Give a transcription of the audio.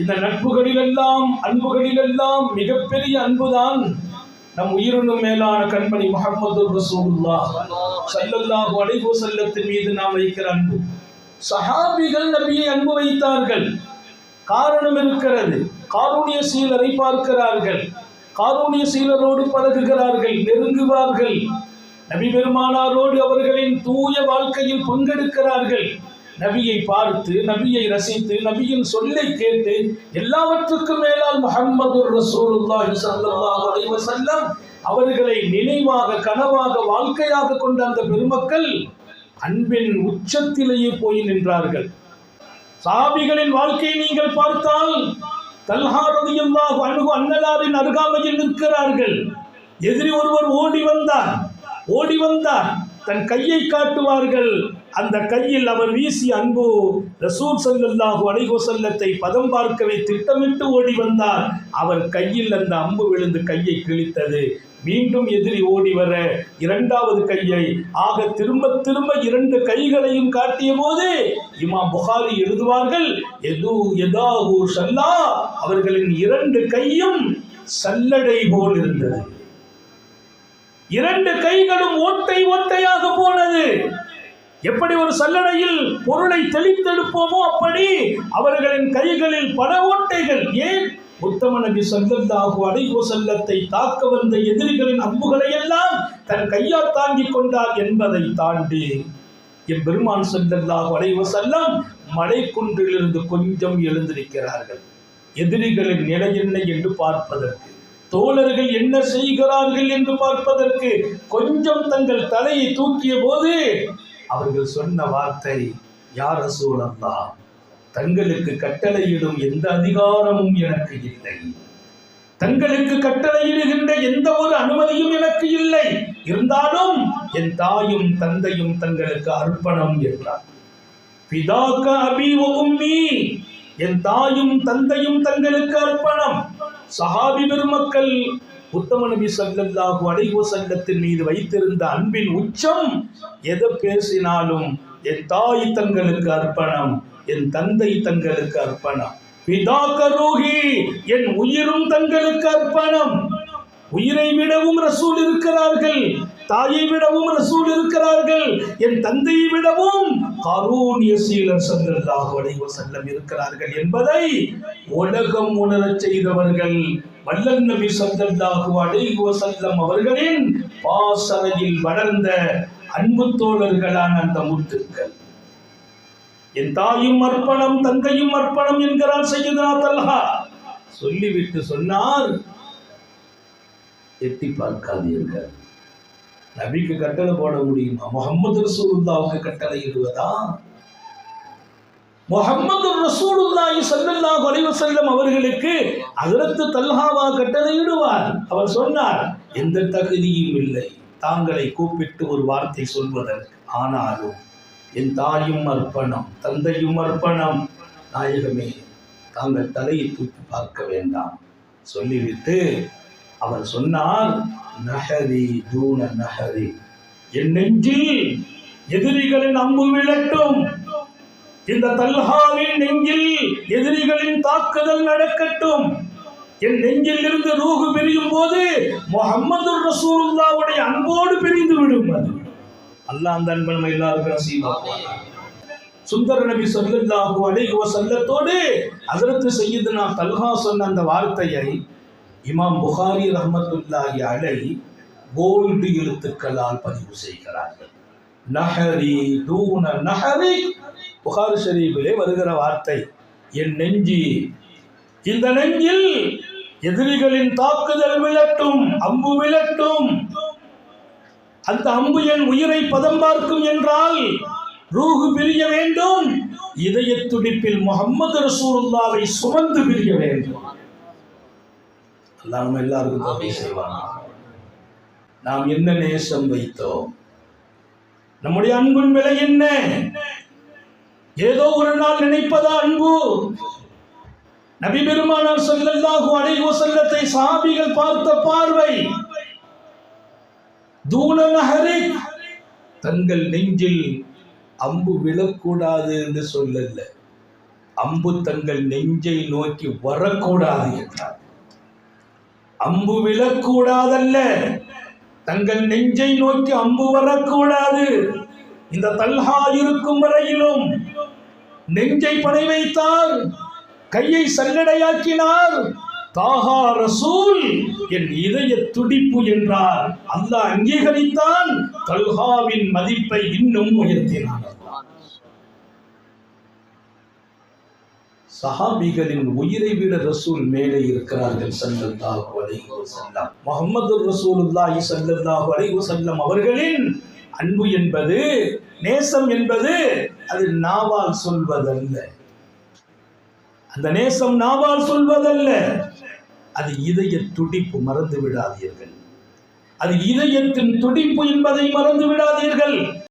இந்த நட்புகளிலெல்லாம் அன்புகளிலெல்லாம் மிகப்பெரிய அன்புதான் நம் உயிரினும் மேலான கண்மணி முகமது ரசூல்லா சல்லல்லாஹு அலைஹு வஸல்லத்தின் மீது நாம் வைக்கிற அன்பு. சஹாபிகள் நபியை அன்பு வைத்தார்கள். காரணம் இருக்கிறது. காரூணிய சீலரை பார்க்கிறார்கள். காரூணிய சீலரோடு பழகுகிறார்கள் நெருங்குவார்கள். நபி பெருமானாரோடு அவர்களின் தூய வாழ்க்கையில் பங்கெடுக்கிறார்கள். நபியை பார்த்து நபியை ரசித்து நபியின் சொல்லை கேட்டு எல்லாவற்றுக்கும் மேலால் முஹம்மது ரசூலுல்லாஹி ஸல்லல்லாஹு அலைஹி வஸல்லம் அவர்களை நினைவாக கனவாக வாழ்க்கையாக கொண்ட அந்த பெருமக்கள் அன்பின் உச்சத்திலேயே போய் நின்றார்கள். சாபிகளின் வாழ்க்கையை நீங்கள் பார்த்தால் தல்ஹா அணுகு அன்னலாரின் அருகாமையில் நிற்கிறார்கள். எதிரி ஒருவர் ஓடி வந்தார் ஓடி வந்தார் தன் கையை காட்டுவார்கள். அந்த கையில் அவர் வீசிய அன்பு ரசூல் சல்லாஹு அலைகோசல்லத்தை பதம் பார்க்கவே திட்டமிட்டு ஓடி வந்தார். அவர் கையில் அந்த அம்பு விழுந்து கையை கிழித்தது. மீண்டும் எதிரி ஓடி வர இரண்டாவது கையை ஆக திரும்ப திரும்ப இரண்டு கைகளையும் காட்டிய போது இமாம் புகாரி எழுதுவார்கள் எது எதாஹு சல்லா அவர்களின் இரண்டு கையும் சல்லடை போல் இருந்தது. இரண்டு கைகளும் ஓட்டை ஓட்டையாக போனது. எப்படி ஒரு சல்லடையில் பொருளை தெளித்தெடுப்போமோ அப்படி அவர்களின் கைகளில் பல ஓட்டைகள் ஏன்? உத்தம நபி ஸல்லல்லாஹு அலைஹி வஸல்லத்தை தாக்க வந்த எதிரிகளின் அம்புகளை எல்லாம் தன் கையால் தாங்கிக் கொண்டார் என்பதை தாண்டி என் பெருமான் ஸல்லல்லாஹு அலைஹி வஸல்லம் மலைக்குன்றிலிருந்து கொஞ்சம் எழுந்திருக்கிறார்கள். எதிரிகளின் நிலை என்ன என்று பார்ப்பதற்கு தோழர்கள் என்ன செய்கிறார்கள் என்று பார்ப்பதற்கு கொஞ்சம் தங்கள் தலையை தூக்கிய போது அவர்கள் சொன்ன வார்த்தை யார் சூழந்தா தங்களுக்கு கட்டளையிடும் எந்த அதிகாரமும் எனக்கு இல்லை. தங்களுக்கு கட்டளையிடுகின்ற எந்த ஒரு அனுமதியும் எனக்கு இல்லை. இருந்தாலும் என் தாயும் தந்தையும் தங்களுக்கு அர்ப்பணம் என்றார். பிதாக்க அபி உம்மி என் தாயும் தந்தையும் தங்களுக்கு அர்ப்பணம். சஹாபி பெருமக்கள் உத்தம நபி சல்லல்லாஹு அலைஹி சங்கத்தின் மீது வைத்திருந்த அன்பின் உச்சம் எதை பேசினாலும் என் தாய் தங்களுக்கு அர்ப்பணம் என் தந்தை தங்களுக்கு அர்ப்பணம். பிதா கரோகி என் உயிரும் தங்களுக்கு அர்ப்பணம். உயிரை விடவும் ரசூல் இருக்கிறார்கள் தாயை விடவும் ரசூல் இருக்கிறார்கள் என் தந்தையை விடவும் கரூணிய சீலர் சல்லல்லாஹு அலைஹி வஸல்லம் இருக்கிறார்கள் என்பதை உலகம் உணரச் செய்தவர்கள். வல்லல் நபி ஸல்லல்லாஹு அலைஹி செல்லம் அவர்களின் பாசறையில் வளர்ந்த அன்பு தோழர்களான அந்த முத்துக்கள். என் தாயும் அர்ப்பணம் தங்கையும் அர்ப்பணம் என்கிறார் செய்யுதா தல்ஹா. சொல்லிவிட்டு சொன்னார் எட்டி பார்க்காதீர்கள். நபிக்கு கட்டளை போட முடியுமா? முகமது ரசூலுல்லாவுக்கு கட்டளை இடுவதா? முகமது ரசூலுல்லாஹி சல்லல்லாஹு அலைஹி வஸல்லம் அவர்களுக்கு ஹஜ்ரத் தல்ஹாவா கட்டளையிடுவார் அவர் சொன்னார் எந்த தகுதியும் இல்லை. தாங்களை கூப்பிட்டு ஒரு வார்த்தை சொல்வதற்கு ஆனாலும் என் தாயும் அர்ப்பணம் தந்தையும் அர்ப்பணம். நாயகமே தாங்கள் தலையை தூக்கி பார்க்க வேண்டாம். சொல்லிவிட்டு அவர் சொன்னார் நகரி தூண நகரி என் நெஞ்சில் எதிரிகளின் அம்பு விழட்டும் இந்த தல்ஹாவின் நெஞ்சில் எதிரிகளின் தாக்குதல் நடக்கட்டும். என் நெஞ்சில் இருந்து ரூகு பிரியும் போது முகமது ரசூலுல்லாவுடைய அன்போடு பிரிந்து விடும் அது. அல்லாஹ் அந்த அன்பன் எல்லாருக்கும் நசீபாக்குவானா சுந்தர நபி ஸல்லல்லாஹு அலைஹி வஸல்லத்தோடு செய்யுது நான் தல்ஹா சொன்ன அந்த வார்த்தையை இமாம் புகாரி ரஹமத்துல்லாஹி அலை போல்டு எழுத்துக்களால் பதிவு செய்கிறார்கள். நஹரி தூன நஹரி. புகாரி ஷரீஃபிலே வருகிற வார்த்தை என் நெஞ்சி. இந்த நெஞ்சில் எதிரிகளின் தாக்குதல் விழட்டும் அம்பு விழட்டும். அந்த அம்பு என் உயிரை பதம் பார்க்கும் என்றால் ரூகு பிரிய வேண்டும். இதய துடிப்பில் முகம்மது ரசூருல்லாவை சுமந்து பிரிய வேண்டும். அல்லாஹ் நம்ம எல்லாருக்கும் தோல்வி செய்வானா? நாம் என்ன நேசம் வைத்தோம்? நம்முடைய அன்பின் விலை என்ன? ஏதோ ஒரு நாள் நினைப்பதா அன்பு? நபி பெருமானார் ஸல்லல்லாஹு அலைஹி வஸல்லத்தை சஹாபிகள் பார்த்த பார்வை தூன நஹரி தங்கள் நெஞ்சில் அம்பு விழக்கூடாது என்று சொல்லல. அம்பு தங்கள் நெஞ்சை நோக்கி வரக்கூடாது என்றார். அம்பு விழக்கூடாதல்ல. தங்கள் நெஞ்சை நோக்கி அம்பு வரக்கூடாது. இந்த தல்ஹா இருக்கும் வரையிலும் நெஞ்சை படை வைத்தார் கையை சல்லடையாக்கினார். தாஹா ரசூல் என் இதய துடிப்பு என்றார். அல்லாஹ் அங்கீகரித்தான் தல்ஹாவின் மதிப்பை இன்னும் உயர்த்தினார் சஹாபிகளின் உயிரை விட ரசூல் மேலே இருக்கிறார்கள் சல்லல்லாஹு அலைஹி வஸல்லம். முஹம்மது ரசூலுல்லாஹி சல்லல்லாஹு அலைஹி வஸல்லம் அவர்களின் அன்பு என்பது நேசம் என்பது அது நாவால் சொல்வதல்ல. அந்த நேசம் நாவால் சொல்வதல்ல. அது இதய துடிப்பு மறந்து விடாதீர்கள். அது இதயத்தின் துடிப்பு என்பதை மறந்து விடாதீர்கள்.